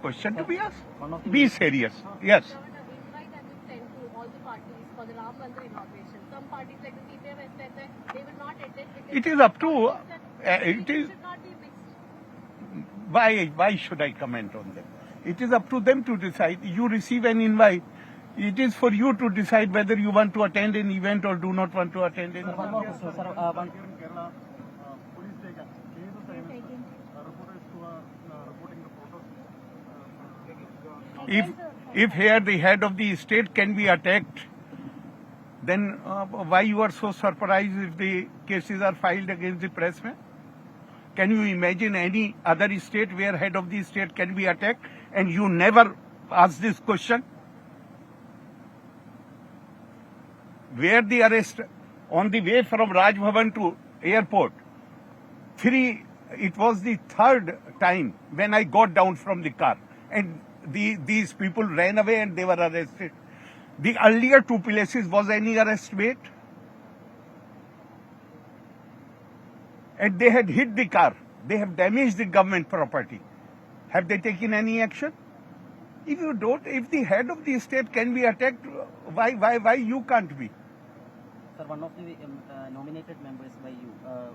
question to be asked. One of the Be serious. Yes. Governor, invite has been sent to all the parties for the Ram Mandir inauguration. Some parties like the CPM has said that they will not attend because It is up to. Uh, it is. should not be mixed. Why? Why should I comment on them? It is up to them to decide. You receive an invite. It is for you to decide whether you want to attend an event or do not want to attend an Sir, one event. more question, sir. Uh, one, Here in Kerala, uh, police take cases against uh, reporters who are uh, reporting the protest. Uh, If if here the head of the state can be attacked, then uh, why you are so surprised if the cases are filed against the pressman? Can you imagine any other state where head of the state can be attacked and you never ask this question? Where the arrest on the way from Raj Bhavan to airport, three it was the third time when i got down from the car and the, these people ran away and they were arrested. The earlier two places was any arrest made? And they had hit the car. They have damaged the government property. Have they taken any action? If you don't if the head of the state can be attacked why why why you can't be? Sir, one of the um, uh, nominated members by you, uh,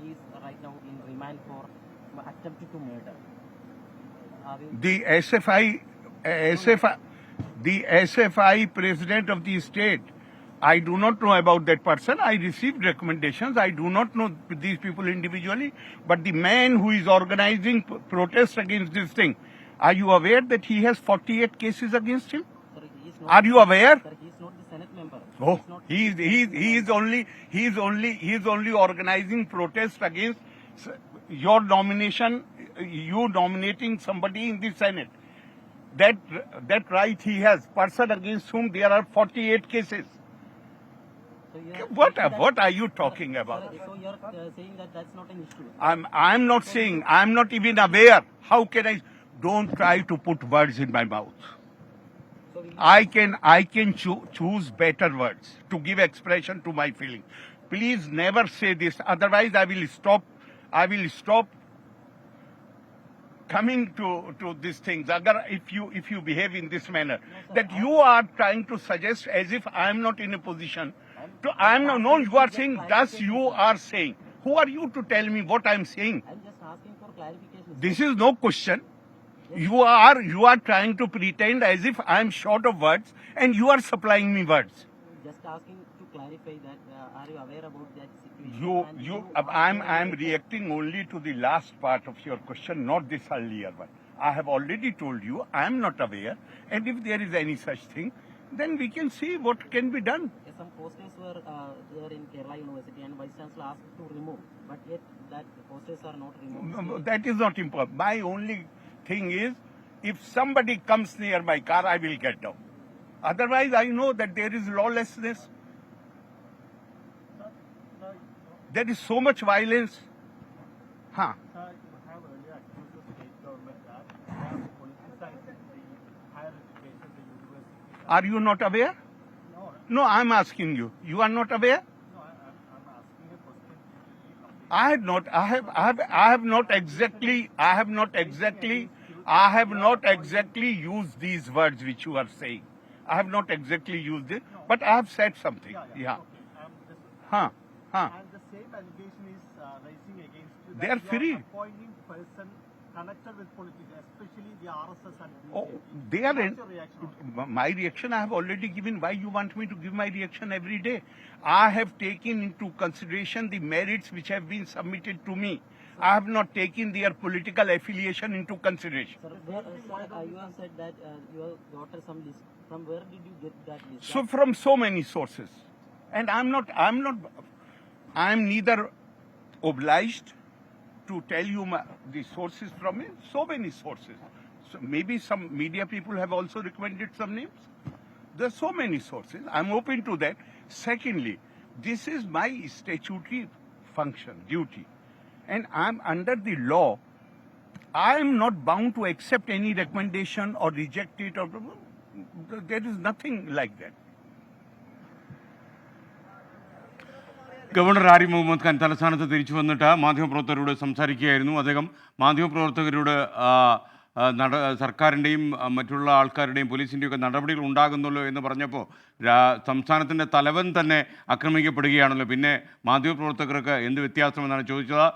he is right now in remand for attempted to murder. The SFI, SFI, the SFI president of the state. I do not know about that person. I received recommendations. I do not know these people individually. But the man who is organizing protests against this thing, are you aware that he has 48 cases against him? sir, he is not, Are you aware? Sir, he is not the Senate member. Oh, He is he is he is only he is only he is only organizing protests against your nomination, you nominating somebody in the Senate. That that right he has. Person against whom there are 48 cases. so What what are you talking about? So you are uh, saying that that's not an issue. I'm I'm not saying I'm not even aware. How can I? Don't try to put words in my mouth. So I can I can choo- choose better words to give expression to my feeling. Please never say this. Otherwise, I will stop. I will stop coming to to these things. Agar if you if you behave in this manner, that you are trying to suggest as if I am not in a position to. I am not. No, you are saying. Thus, you are saying. Who are you to tell me what I am saying? I'm just asking for clarification. This is no question. You are you are trying to pretend as if I am short of words and you are supplying me words. Just asking to clarify that, uh, are you aware about that? You you I'm I'm reacting only to the last part of your question, not this earlier one. I have already told you I am not aware, and if there is any such thing, then we can see what can be done. Some posters were uh, there in Kerala University and Vice Chancellor asked to remove, but yet that posters are not removed. That is not important. My only thing is, if somebody comes near my car, I will get down. Otherwise, I know that there is lawlessness. There is so much violence. Huh. Sir, you have earlier accused the state government that they have politicized the higher education, the university. Are you not aware? No, No, I'm asking you. You are not aware? no, I, I'm, I'm asking a question. to be complete. I have not. I have. I have. I have not exactly. I have not exactly. I have not exactly used these words which you are saying. I have not exactly used it, but I have said something. Yeah, Yeah. yeah. Okay. I'm just, Huh. Huh. and the same allegation is uh, rising against you. They are you free. appointing person connected with politics, especially the RSS and Oh, they are What's in. reaction My reaction I have already given. Why you want me to give my reaction every day? I have taken into consideration the merits which have been submitted to me. I have not taken their political affiliation into consideration. Sir, where, uh, sir uh, you have said that uh, you have got some list. From where did you get that list? So from so many sources, and I'm not. I'm not. I'm neither obliged to tell you my, the sources from it. So many sources. So maybe some media people have also recommended some names. There are so many sources. I'm open to that. Secondly, this is my statutory function, duty, and I'm under the law. I'm not bound to accept any recommendation or reject it, or there is nothing like that. Governor Arif Muhammad Khan തലസ്ഥാനത്ത് തിരിച്ചു വന്നിട്ട് മാധ്യമപ്രവർത്തകരോട് സംസാരിക്കുകയായിരുന്നു. അദ്ദേഹം മാധ്യമപ്രവർത്തകരോട് നട സർക്കാരിന്റെയും മറ്റുള്ള ആൾക്കാരുടെയും പോലീസിന്റെയും ഒക്കെ നടപടികൾ ഉണ്ടാകുന്നുള്ളൂ എന്ന് പറഞ്ഞപ്പോൾ സംസ്ഥാനത്തിന്റെ തലവൻ തന്നെ ആക്രമിക്കപ്പെടുകയാണല്ലോ. പിന്നെ മാധ്യമപ്രവർത്തകർക്ക് എന്ത് വ്യത്യാസമെന്നാണ് ചോദിച്ചത്?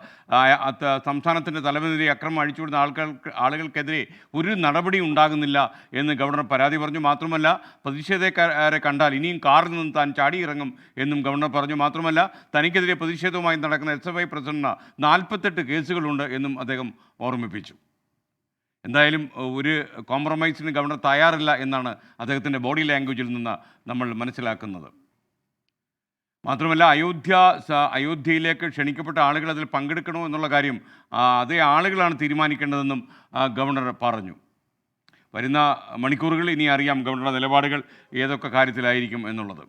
സംസ്ഥാനത്തിന്റെ തലവനെതിരെ അക്രമം അഴിച്ചുവിടുന്ന ആൾക്കാർക്ക് ആളുകൾക്കെതിരെ ഒരു നടപടി ഉണ്ടാകുന്നില്ല എന്ന് ഗവർണർ പരാതി പറഞ്ഞു. മാത്രമല്ല പ്രതിഷേധക്കാരെ കണ്ടാൽ ഇനിയും കാറിൽ നിന്ന് താൻ ചാടിയിറങ്ങും എന്നും ഗവർണർ പറഞ്ഞു. മാത്രമല്ല തനിക്കെതിരെ പ്രതിഷേധവുമായി നടക്കുന്ന എസ് എഫ് ഐ പ്രസിഡന്റിന് നാൽപ്പത്തെട്ട് കേസുകളുണ്ട് എന്നും അദ്ദേഹം ഓർമ്മിപ്പിച്ചു. എന്തായാലും ഒരു കോംപ്രമൈസിന് ഗവർണർ തയ്യാറില്ല എന്നാണ് അദ്ദേഹത്തിന്റെ ബോഡി ലാംഗ്വേജിൽ നിന്ന് നമ്മൾ മനസ്സിലാക്കുന്നത്. മാത്രമല്ല അയോധ്യ അയോധ്യയിലേക്ക് ക്ഷണിക്കപ്പെട്ട ആളുകൾ അതിൽ പങ്കെടുക്കണോ എന്നുള്ള കാര്യം അതേ ആളുകളാണ് തീരുമാനിക്കേണ്ടതെന്നും ഗവർണർ പറഞ്ഞു. വരുന്ന മണിക്കൂറുകൾ ഇനി അറിയാം ഗവർണറുടെ നിലപാടുകൾ ഏതൊക്കെ കാര്യത്തിലായിരിക്കും എന്നുള്ളത്.